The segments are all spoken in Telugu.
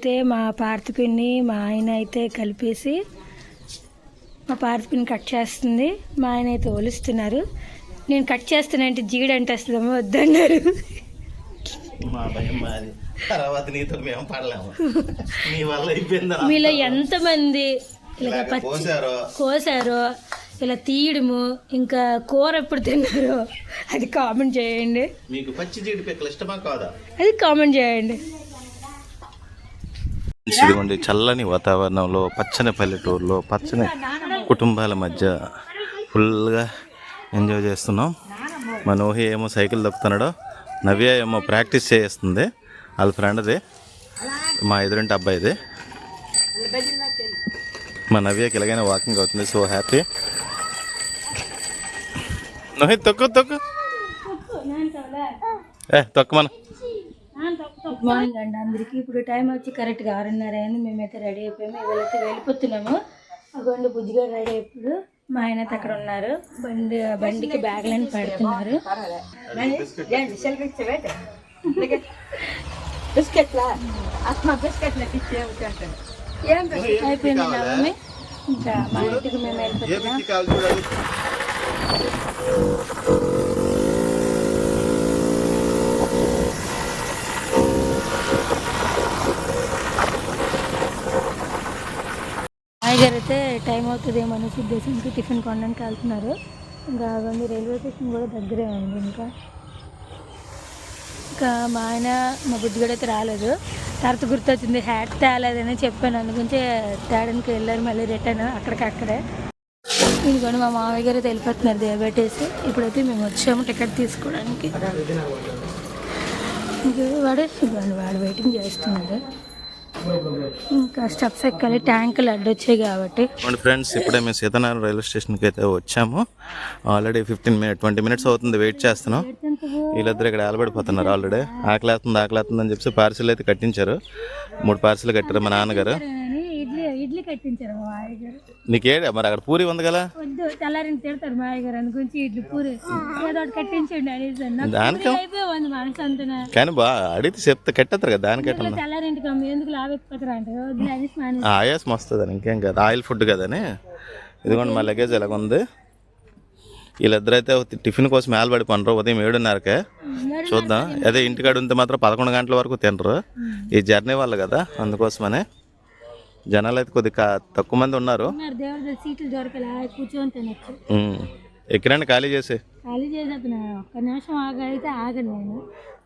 అయితే మా పార్థిపిన్ని మా ఆయన అయితే కలిపేసి మా పార్థిపిన్ని కట్ చేస్తుంది. మా ఆయన అయితే ఒలుస్తున్నారు. నేను కట్ చేస్తానంటే జీడ అంటే వస్తుందేమో వద్దన్నారు. మా భయం మాది. తర్వాత నీతో మేము పడలేము. నీ వల్ల అయిపోయింది మీలో ఎంతమంది ఇలా పోసారో కోసారో. ఇలా తీయడము ఇంకా కూర ఎప్పుడు తిన్నారో అది కామెంట్ చేయండి. మీకు పచ్చి జీడి పిక్కలు ఇష్టమా కాదా? అది కామెంట్ చేయండి. ఇదిగోండి చల్లని వాతావరణంలో పచ్చని పల్లెటూరులో పచ్చని కుటుంబాల మధ్య ఫుల్గా ఎంజాయ్ చేస్తున్నాం. మా నోహి ఏమో సైకిల్ దొక్కుతున్నాడు నవ్య ఏమో ప్రాక్టీస్ చేస్తుంది. వాళ్ళ ఫ్రెండ్ది మా ఎదురింటి అబ్బాయిది. మా నవ్యకి ఎలాగైనా వాకింగ్ అవుతుంది సో హ్యాపీ. నోహి తొక్కు తొక్కు. ఏ తొక్కు మన గుడ్ మార్నింగ్ అండి అందరికీ. ఇప్పుడు టైం వచ్చి కరెక్ట్గా ఆరున్నర అయింది. మేమైతే రెడీ అయిపోయాము. ఇవాళైతే వెళ్ళిపోతున్నాము. అగోండి బుజ్జిగా రెడీ అయిపోయి మా ఆయన అయితే అక్కడ ఉన్నారు. బండి బండికి బ్యాగ్లను పెడుతున్నారు. అయిపోయింది ఇంకా మా ఇంటికి మేము వెళ్ళిపోతున్నాం. గారు అయితే టైం అవుతుందేమో అనేసి ఉద్దేశంతో టిఫిన్ కొనడానికి వెళ్తున్నారు. ఇంకా అవన్నీ రైల్వే స్టేషన్ కూడా దగ్గరే ఉంది ఇంకా. ఇంకా మా ఆయన మా బుద్ధిగడ అయితే రాలేదు. తర్వాత గుర్తొచ్చింది హ్యాట్ తేలేదని చెప్పాను. అందుగురించి తేడానికి వెళ్ళారు మళ్ళీ రిటర్న్ అక్కడికక్కడే. ఇదిగోండి మా మామయ్య గారు అయితే వెళ్ళిపోతున్నారు దేవబెట్టేసి ఇప్పుడైతే మేము వచ్చాము టికెట్ తీసుకోవడానికి. వాడే వాడు వాడు వెయిటింగ్ చేస్తున్నాడు. ఇంకా స్టెప్స్ ఎక్కాలి ట్యాంకులు అడ్డొచ్చాయి కాబట్టి. ఫ్రెండ్స్ ఇప్పుడే మేము సీతనారాయణ రైల్వే స్టేషన్కి అయితే వచ్చాము. Already fifteen minute twenty minutes అవుతుంది వెయిట్ చేస్తున్నాం. వీళ్ళిద్దరు ఇక్కడ ఆలబడిపోతున్నారు ఆల్రెడీ. ఆకలేస్తుంది ఆకలేస్తుంది అని చెప్పి పార్సిల్ అయితే కట్టించారు. మూడు పార్సిల్ కట్టారు మా నాన్నగారు. ఇడ్లీ కట్టించారు మా మామయ్య గారు నీకే మరి అక్కడ పూరి ఉంది కదా? వద్దు తెల్లారిని తిడతారు మా మామయ్య గారు అందుగురించి ఇడ్లీ పూరి. ఏదో ఒకటి కట్టించండి అనేసి నాకు దానికి? పూరి అయిపోయింది మనసు అంతనా? కానీ బా అడిగితే చెప్తే కట్టేస్తారు కదా దానికట్ట తెల్లారింటికి అమ్మ ఎందుకు లావెక్కిపోతారు అంటే వద్దు అనేసి మానేసి ఆయాసం వస్తుంది అని ఇంకేం కాదు. ఆయిల్ ఫుడ్ కదని? ఇదిగోండి మా లగేజ్ ఎలాగ ఉంది? వీళ్ళిద్దరు అయితే టిఫిన్ కోసం మేలబడి పనరు ఉదయం ఏడున్నరకే. చూద్దాం. అదే ఇంటికాడ ఉంటే మాత్రం పదకొండు గంటల వరకు తినరు. ఈ జర్నీ వల్ల కదా అందుకోసమనే. జనాలు అయితే కొద్దిగా తక్కువ మంది ఉన్నారు. ఉన్నారు దేవుడి దగ్గర సీట్లు దొరకలే కూర్చొని తినచ్చు. ఉమ్. ఎక్కిరండి ఖాళీ చేసి. ఖాళీ చేసేస్తున్నా ఒక్క నిమిషం ఆగైతే ఆగను నేను.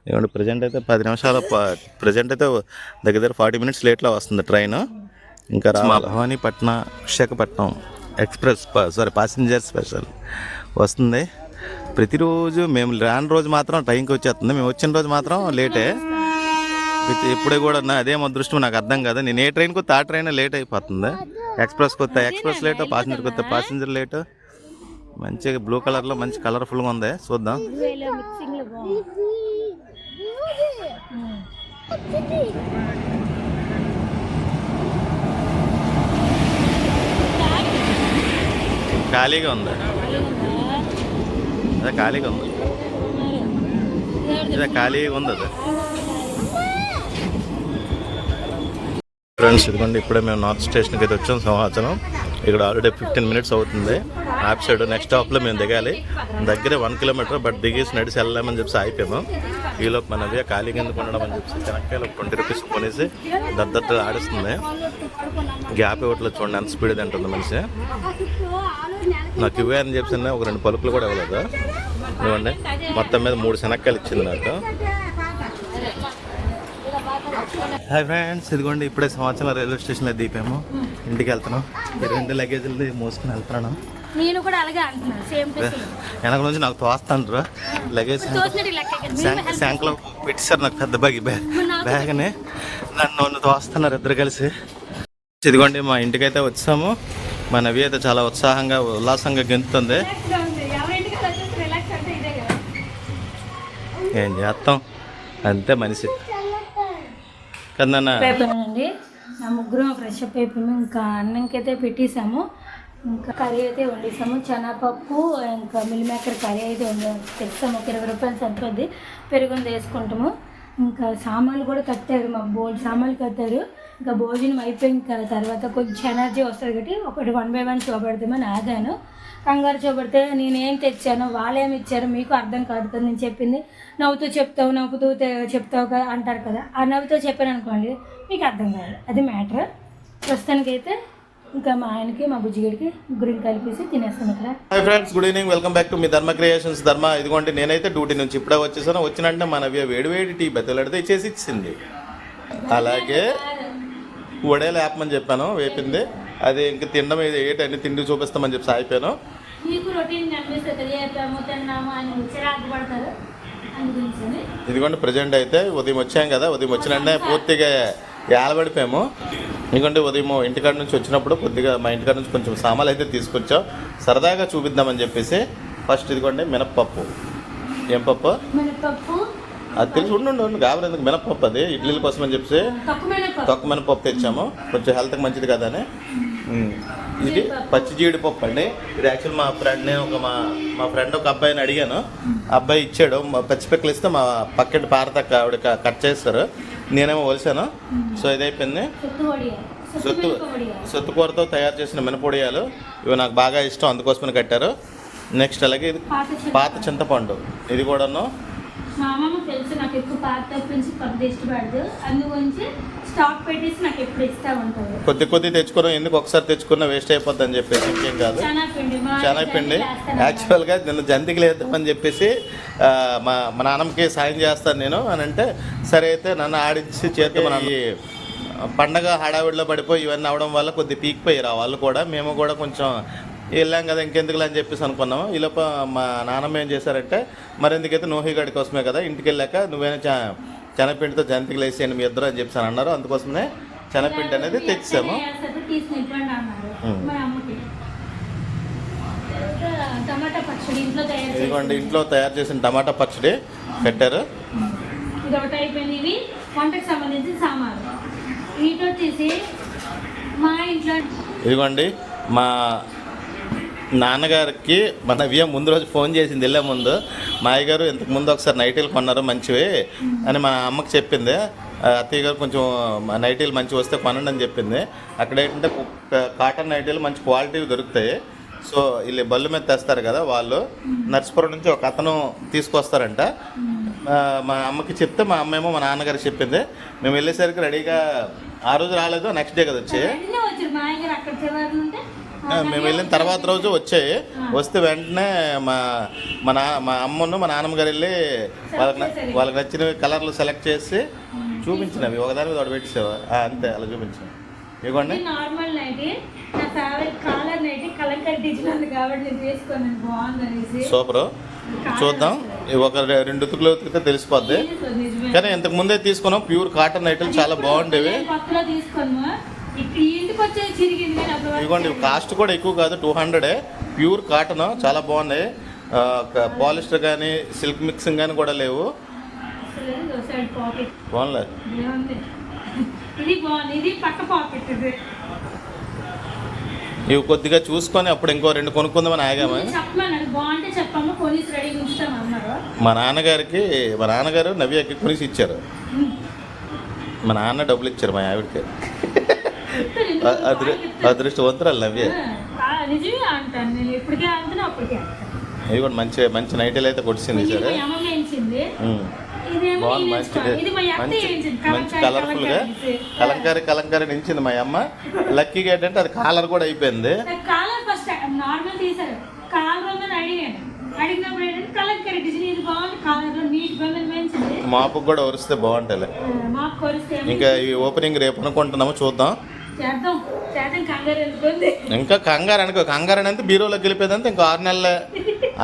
ఏమంటే ప్రజెంట్ అయితే పది నిమిషాల ప్రజెంట్ అయితే దగ్గర దగ్గర ఫార్టీ మినిట్స్ లేట్లో వస్తుంది ట్రైన్. ఇంకా Bhawanipatna Visakhapatnam express sorry passenger special వస్తుంది. ప్రతిరోజు మేము రాని రోజు మాత్రం టైంకి వచ్చేస్తుంది. మేము వచ్చిన రోజు మాత్రం లేటే ఎప్పుడే కూడా నా అదేం అదృష్టం నాకు అర్థం కాదు? నేను ఏ ట్రైన్కి ఆ ట్రైన్ లేట్ అయిపోతుంది. ఎక్స్ప్రెస్కి వస్తే ఎక్స్ప్రెస్ లేట్ ప్యాసింజర్కి వస్తే ప్యాసింజర్ లేట్. మంచిగా బ్లూ కలర్లో మంచి కలర్ఫుల్గా ఉంది. చూద్దాం. ఖాళీగా ఉంది? అదే ఖాళీగా ఉంది. అదే ఖాళీగా ఉంది అదే. ఫ్రెండ్స్ ఇదిగోండి ఇప్పుడే మేము నార్త్ స్టేషన్కి అయితే వచ్చాం సింహాచలం. ఇక్కడ ఆల్రెడీ ఫిఫ్టీన్ మినిట్స్ అవుతుంది. యాప్ సైడ్ నెక్స్ట్ స్టాప్లో మేము దిగాలి. దగ్గరే వన్ కిలోమీటర్ బట్ దిగేసి నడిచి వెళ్ళామని చెప్పి ఆగిపోయాము. ఈలోపు మన ఖాళీ ఖాళీగా ఎందుకు ఉండడం అని చెప్పి శనక్కాయలు ట్వంటీ రూపీస్ కొనేసి దద్దట్టు ఆడిస్తుంది. గ్యాప్ ఇవ్వట్లేదు చూడండి ఎంత స్పీడ్ తింటుంది మనిషి. నాకు ఇవే అని చెప్పి ఒక రెండు పలుకులు కూడా ఇవ్వలేదు. ఇవ్వండి మొత్తం మీద మూడు శనక్కాయలు ఇచ్చింది నాకు. హాయ్ ఫ్రెండ్స్ ఇదిగోండి ఇప్పుడే సంవత్సరం రైల్వే స్టేషన్లో దిపాము ఇంటికి వెళ్తున్నాం. ఈ రెండు లగేజీలు మోసుకుని వెళ్తున్నాను. నేను కూడా అలాగే అంటున్నాను సేమ్ వెనక నుంచి నాకు తోస్తాండ్రు. లగేజ్ శాంక్లో పెట్టేశారు నాకు పెద్ద బ్యాగ్ బ్యాగ్ బ్యాగ్ని నన్ను నన్ను తోస్తున్నారు ఇద్దరు కలిసి. ఇదిగోండి మా ఇంటికైతే వచ్చాము. మా నవి అయితే చాలా ఉత్సాహంగా ఉల్లాసంగా గెంతుతుంది. కదా. ఏం చేస్తాం? అంతే మనిషి. అయిపోయానండి నా ముగ్గురం ఫ్రెష్ అప్ అయిపోయాము ఇంకా అన్నంకైతే పెట్టేసాము. ఇంకా కర్రీ అయితే వండేసాము. శనగపప్పు ఇంకా మిల్ మేకర్ కర్రీ అయితే వండాము తెచ్చాము. ఒక ఇరవై రూపాయలు సరిపోద్ది. పెరుగుని వేసుకుంటాము. ఇంకా సామాన్లు కూడా కట్టారు. మా బోల్ సామాన్లు కట్టారు. ఇంకా భోజనం అయిపోయిన తర్వాత కొంచెం ఎనర్జీ వస్తుంది కాబట్టి ఒకటి వన్ బై వన్ చూపెడతామని ఆగాను. కంగారు చూపెడితే నేనేం తెచ్చాను వాళ్ళేమి ఇచ్చారు మీకు అర్థం కాదు కదా నేను చెప్పింది. నవ్వుతూ చెప్తావు నవ్వుతూ చెప్తావు కదా అంటారు కదా. ఆ నవ్వుతూ చెప్పాను అనుకోండి మీకు అర్థం కాదు. అది మ్యాటర్. ప్రస్తుతానికైతే ఇంకా మా ఆయనకి మా బుజ్జిగడికి ముగ్గురికి కలిపేసి తినేస్తాను ఇక్కడ. Hi friends good evening. Welcome back to me Dharma creations. ధర్మ ఇదిగోండి నేనైతే డ్యూటీ నుంచి ఇప్పుడే వచ్చేసాను. వచ్చినంటే మన వేడి వేడి టీ బెత్తలాడితే ఇచ్చేసి ఇచ్చింది. అలాగే వడేలు వేపమని చెప్పాను వేపింది. అది ఇంక తినడం ఇది ఏంటండి తిండి చూపిస్తామని చెప్పి గురించి ఇదిగోండి ప్రజెంట్ అయితే ఉదయం వచ్చాం కదా ఉదయం వచ్చినంటే పూర్తిగా ఏలబడిపోయాము. ఎందుకంటే ఉదయం ఇంటికాడ నుంచి వచ్చినప్పుడు కొద్దిగా మా ఇంటికాడ నుంచి కొంచెం సామాన్లు అయితే తీసుకొచ్చాం. సరదాగా చూపిద్దామని చెప్పేసి ఫస్ట్ ఇదిగోండి మినప్పప్పు. ఏం పప్పు? మినపప్పు అది తెలిసి ఉండు గాబరి ఎందుకు? మినప్పప్పు అది ఇడ్లీల కోసం అని చెప్పి తక్కువ మినపప్పు తొక్క మినపప్పు తెచ్చాము. కొంచెం హెల్త్కి మంచిది కదా అని. ఇది పచ్చి జీడిపప్పు అండి. ఇది యాక్చువల్ మా ఫ్రెండ్ నేను ఒక మా మా ఫ్రెండ్ ఒక అబ్బాయిని అడిగాను. అబ్బాయి ఇచ్చాడు. మా పచ్చి పిక్కలు ఇస్తే మా పక్కటి పారతక్క ఆవిడ కట్ చేస్తారు. నేనేమో వలిసాను సో ఇది అయిపోయింది సొత్తు సొత్తు సొత్తుకూరతో తయారు చేసిన మినపొడియాలు. ఇవి నాకు బాగా ఇష్టం. అందుకోసమని కట్టారు. నెక్స్ట్ అలాగే ఇది పాత చింత పాత చింతపండు. ఇది కూడాను మా అమ్మమ్మ తెలుసు నాకు ఎక్కువ పాత తప్పించి ఇష్టపడదు. అందు గురించి స్టాక్ పెట్టేసి నాకు ఎప్పుడు ఇస్తా ఉంటుంది కొద్ది కొద్ది తెచ్చుకున్నాం ఎందుకు ఒకసారి తెచ్చుకున్నా వేస్ట్ అయిపోద్ది అని చెప్పేసి ఇంకేం కాదు. శనగపిండి యాక్చువల్గా నిన్న జంతికి లేద్దామని చెప్పేసి మా మా నాన్నమ్మకి సాయం చేస్తాను నేను అని అంటే సరే అయితే నన్ను ఆడించి చేతి మన ఈ పండగ హడావిడిలో పడిపోయి ఇవన్నీ అవడం వల్ల కొద్ది పీకిపోయారు ఆ వాళ్ళు కూడా. మేము కూడా కొంచెం వెళ్ళాం కదా ఇంకెందుకులే అని చెప్పేసి అనుకున్నాము. ఈ లోప మా నాన్నమ్మ ఏం చేశారంటే మరి ఎందుకైతే నోహిగాడి కోసమే కదా ఇంటికి వెళ్ళాక నువ్వేనా చ శనగపిండితో జంతికలు వేసేయండి మీ ఇద్దరు అని చెప్పేసి అని అన్నారు. అందుకోసమే శనగపిండి అనేది తెచ్చాము. ఇదిగోండి ఇంట్లో తయారు చేసిన టమాటా పచ్చడి పెట్టారు. ఇది ఒకటి అయిపోయింది. ఇవి వంటకు సంబంధించిన సామాన్లు వీటి వచ్చేసి మా ఇంట్లో ఇదిగోండి మా నాన్నగారికి మన వియ్యం ముందు రోజు ఫోన్ చేసింది వెళ్ళే ముందు. మా అయ్యగారు ఇంతకు ముందు ఒకసారి నైటీలు కొన్నారు మంచివి అని మా అమ్మకి చెప్పింది. అత్తయ్య గారు కొంచెం నైటీలు మంచివి వస్తే కొనండి అని చెప్పింది. అక్కడ ఏంటంటే కాటన్ నైటీలు మంచి క్వాలిటీవి దొరుకుతాయి. సో వీళ్ళు బళ్ళు మీద తెస్తారు కదా వాళ్ళు. నర్సిపురం నుంచి ఒక అతను తీసుకొస్తారంట. మా అమ్మకి చెప్తే మా అమ్మ ఏమో మా నాన్నగారు చెప్పింది. మేము వెళ్ళేసరికి రెడీగా ఆ రోజు రాలేదు నెక్స్ట్ డే కదా వచ్చి. మేము వెళ్ళిన తర్వాత రోజు వచ్చాయి వస్తే వెంటనే మా మా నా మా అమ్మను మా నాన్నమ్మ గారు వెళ్ళి వాళ్ళకి వాళ్ళకి నచ్చినవి కలర్లు సెలెక్ట్ చేసి చూపించినవి. ఒకదాని మీద ఒకటి పెట్టేసావా. అంతే అలా చూపించాను ఇవ్వండి. Normal nightie. నా favourite collar nightie. Kalamkari design ఉంది కాబట్టి నేను వేసుకున్నాను బాగుంది అనేసి సూపర్ చూద్దాం. ఇవి ఒక రెండు ఉతుకులు ఉతికితే తెలిసిపోద్ది. కానీ ఇంతకు ముందే తీసుకున్నాం ప్యూర్ కాటన్ ఐటమ్ చాలా బాగుండేవి. కొత్తలో ఇదిగోండి కాస్ట్ కూడా ఎక్కువ కాదు టూ హండ్రెడే ప్యూర్ కాటన్ చాలా బాగున్నాయి పాలిస్టర్ కానీ సిల్క్ మిక్సింగ్ కానీ కూడా లేవు. ఇవి కొద్దిగా చూసుకొని అప్పుడు ఇంకో రెండు కొనుక్కుందామని ఆగాము. మా నాన్నగారికి మా నాన్నగారు నవ్యకి కొనిసి ఇచ్చారు. మా నాన్న డబ్బులు ఇచ్చారు మా ఆవిడకి. అదృష్టవంతురాలు నవ్య. ఆ, నిజమే అంటాను. నేను ఎప్పటికే అంటున్నా అప్పటికే అంటాను ఇది కూడా మంచి మంచి నైటీలు అయితే కొట్టింది సరే. బాగుంది మంచి మంచి కలర్ఫుల్గా కలంకారీ. కలంకారీ నించింది మా అమ్మ లక్కీగా ఏంటంటే అది కాలర్ కూడా అయిపోయింది. కాలర్ ఫస్ట్ నార్మల్ తీసారు కాలర్ ఉందని అడిగాను. అడిగినప్పుడు ఏంటంటే కలంకారీ డిజైన్ ఇది బాగుంది. కాలర్లో నీట్గా పెంచింది మాపుకు కూడా ఒరిస్తే కొలిస్తే ఇంకా ఈ ఓపెనింగ్ రేపు అనుకుంటున్నాము చూద్దాం. చేద్దాం చేద్దాం కంగారు ఎందుకుంది? ఇంకా కంగారు అనుకో కంగారు అనేది బీరోలోకి వెళ్ళిపోయిందంటే ఇంకా ఆరు నెలలే.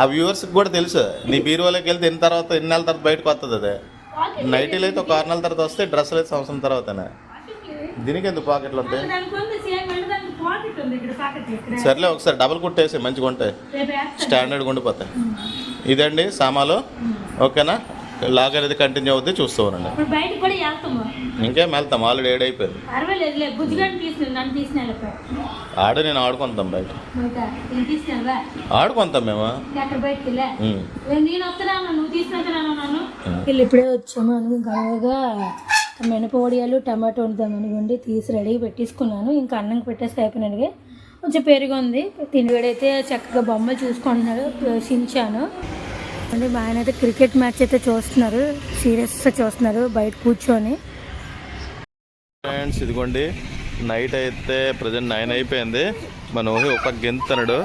ఆ వ్యూవర్స్కి కూడా తెలుసు. నీ బీరోలోకి వెళ్తే ఎన్ని తర్వాత ఎన్ని నెలల తర్వాత బయటకు వస్తుంది అదే. నైటీలు అయితే ఒక ఆరు నెలల తర్వాత వస్తే డ్రెస్సులు అయితే సంవత్సరం తర్వాతనే. దీనికి ఎందుకు పాకెట్లు ఉంటాయి అంటే సర్లే ఒకసారి డబుల్ కుట్టేసి మంచిగా ఉంటాయి స్టాండర్డ్గా ఉండిపోతాయి ఇదండి సామాలు. ఓకేనా? లాగ్ అనేది కంటిన్యూ అవుద్ది చూస్తూ ఉండండి. ఇప్పుడు బయటకు కూడా వెళ్తాము. ఇంకేం వెళ్తాం ఆల్రెడీ ఏడైపోయింది పర్వాలేదులే బుజ్జిగాని తీసుకుని నన్ను తీసిన వెళ్ళిపోయా ఆడ నేను ఆడుకుంటాం బయట. ఇంకా నేను తీసుకెళ్ళవా ఆడుకుంటాం మేము. అక్కడ బయటకు వెళ్ళా? ఉమ్. నేను వస్తున్నాను? నువ్వు తీసుకెళ్తున్నాను నన్ను? వీళ్ళు ఇప్పుడే వచ్చాము గొడవగా మినపొడియాలు టమాటో వండుదామనుకోండి తీసి రెడీ పెట్టేసుకున్నాను. ఇంకా అన్నం పెట్టేసి అయిపోయినట్టుగా కొంచెం పెరుగు ఉంది. తిండివాడైతే చక్కగా బొమ్మలు చూసుకుంటున్నాడు చించాను అంటే మా ఆయన అయితే క్రికెట్ మ్యాచ్ అయితే చూస్తున్నారు. సీరియస్గా చూస్తున్నారు బయట కూర్చొని. ఫ్రెండ్స్ ఇదిగోండి. నైట్ అయితే ప్రజెంట్ నైన్ అయిపోయింది. మన ఊహి ఒక గెంతుతున్నాడు.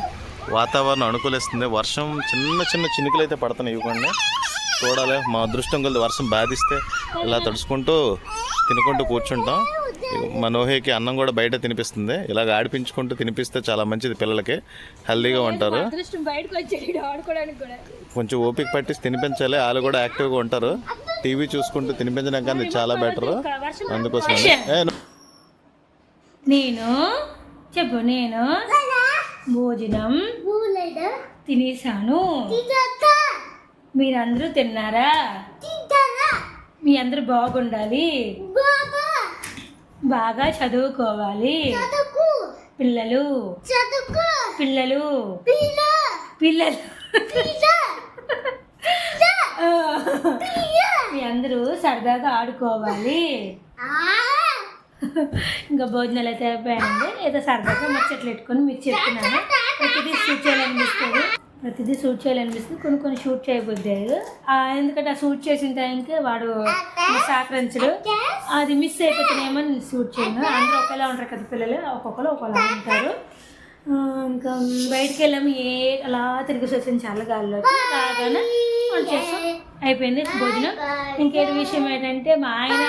వాతావరణం అనుకూలిస్తుంది. వర్షం చిన్న చిన్న చినుకులు అయితే పడుతున్నాయి ఇవ్వండి. చూడాలి. మా అదృష్టం కొద్ది వర్షం బాధిస్తే ఇలా తడుచుకుంటూ తినుకుంటూ కూర్చుంటాం. మన ఊహేకి అన్నం కూడా బయట తినిపిస్తుంది. ఇలాగ ఆడిపించుకుంటూ తినిపిస్తే చాలా మంచిది పిల్లలకి. హెల్దీగా ఉంటారు. అదృష్టం బయటకు వచ్చాడు ఆడుకోవడానికి కూడా. కొంచెం ఓపిక పట్టి తినిపించాలి. వాళ్ళు కూడా యాక్టివ్గా ఉంటారు. టీవీ చూసుకుంటూ తినిపించడం కానీ చాలా బెటర్. అందుకోసం నేను చెప్పు నేను భోజనం తినేసాను మీరందరూ తిన్నారా? మీ అందరూ బాగుండాలి. బాగా చదువుకోవాలి. పిల్లలు. పిల్లలు. పిల్లలు. మీ అందరూ సరదాగా ఆడుకోవాలి. ఇంకా భోజనాలు అయితే అయిపోయాయండి. ఏదో సరదాగా ముచ్చట్లు పెట్టుకొని మీకు చెప్తున్నాను. ప్రతిదీ షూట్ చేయాలనిపిస్తుంది ప్రతిదీ షూట్ చేయాలనిపిస్తుంది. కొన్ని కొన్ని షూట్ చేయబోద్దారు ఎందుకంటే ఆ షూట్ చేసిన టైంకి వాడు సహకరించడు అది మిస్ అయిపోతున్నాయేమో నేను షూట్ చేయను. అందరూ ఒకేలా ఉంటారు కదా పిల్లలు. ఒక్కొక్కరు ఒకలా ఉంటారు. ఇంకా బయటికి వెళ్ళాము. ఏ అలా తిరిగి వచ్చింది చల్లగాలిలోకి. రాగానే చేస్తాం. అయిపోయింది భోజనం. ఇంకేటి విషయం ఏంటంటే మా ఆయన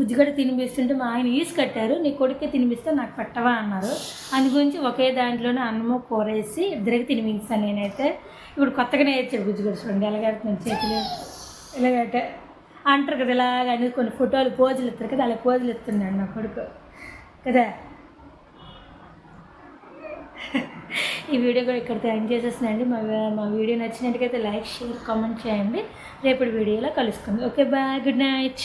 బుజ్జిగడ్డ తినిపిస్తుంటే మా ఆయన ఈసు కట్టారు నీ కొడుకే తినిపిస్తే నాకు పట్టవా అన్నారు. అందు గురించి ఒకే దాంట్లోనే అన్నము కూర వేసి ఇద్దరికి తినిపించాను నేనైతే. ఇప్పుడు కొత్తగా నేర్చాడు బుజ్జిగడ్డ చూడండి ఎలాగడుతుంది చేతులు. ఎలాగట అంటారు కదా ఇలాగ అని కొన్ని ఫోటోలు పోజులు ఇస్తారు కదా అలా పోజులు ఇస్తున్నాడు నా కొడుకు. కదా? ఈ వీడియో కూడా ఇక్కడ ఎండ్ చేసేస్తున్నాండి మా మా వీడియో నచ్చినట్టుగైతే లైక్ షేర్ కామెంట్ చేయండి. రేపటి వీడియోలో కలుసుకుందాం. Okay bye good night.